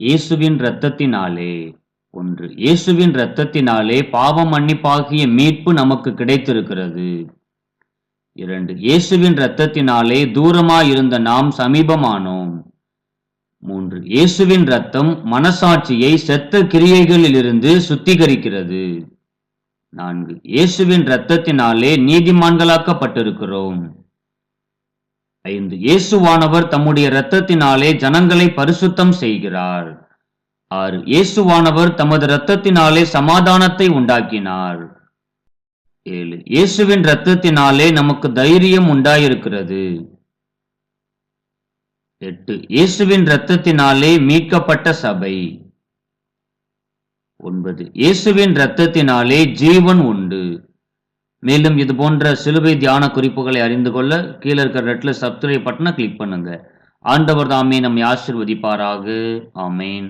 இயேசுவின் இரத்தத்தினாலே ஒன்று. இயேசுவின் இரத்தத்தினாலே பாவம் மன்னிப்பாகிய மீட்பு நமக்கு கிடைத்திருக்கிறது. இரண்டு. இயேசுவின் இரத்தத்தினாலே தூரமாயிருந்த நாம் சமீபமானோம். மூன்று. இயேசுவின் இரத்தம் மனசாட்சியை செத்த கிரியைகளிலிருந்து சுத்திகரிக்கிறது. நான்கு. இயேசுவின் இரத்தத்தினாலே நீதிமான்களாக்கப்பட்டிருக்கிறோம். ஐந்து. இயேசுவானவர் தம்முடைய இரத்தத்தினாலே ஜனங்களை பரிசுத்தம் செய்கிறார். ஆறு. இயேசுவானவர் தமது இரத்தத்தினாலே சமாதானத்தை உண்டாக்கினார். ஏழு. இயேசுவின் இரத்தத்தினாலே நமக்கு தைரியம் உண்டாயிருக்கிறது. எட்டு. இயேசுவின் இரத்தத்தினாலே மீட்கப்பட்ட சபை. ஒன்பது. இயேசுவின் இரத்தத்தினாலே ஜீவன் உண்டு. மேலும் இது போன்ற சிலுவை தியான குறிப்புகளை அறிந்து கொள்ள கீழே இருக்கிற ரெட்ல சப்ஸ்கிரைப் பட்டனை கிளிக் பண்ணுங்க. ஆண்டவர் தாமே நம்மை ஆசிர்வதிப்பாராக. ஆமேன்.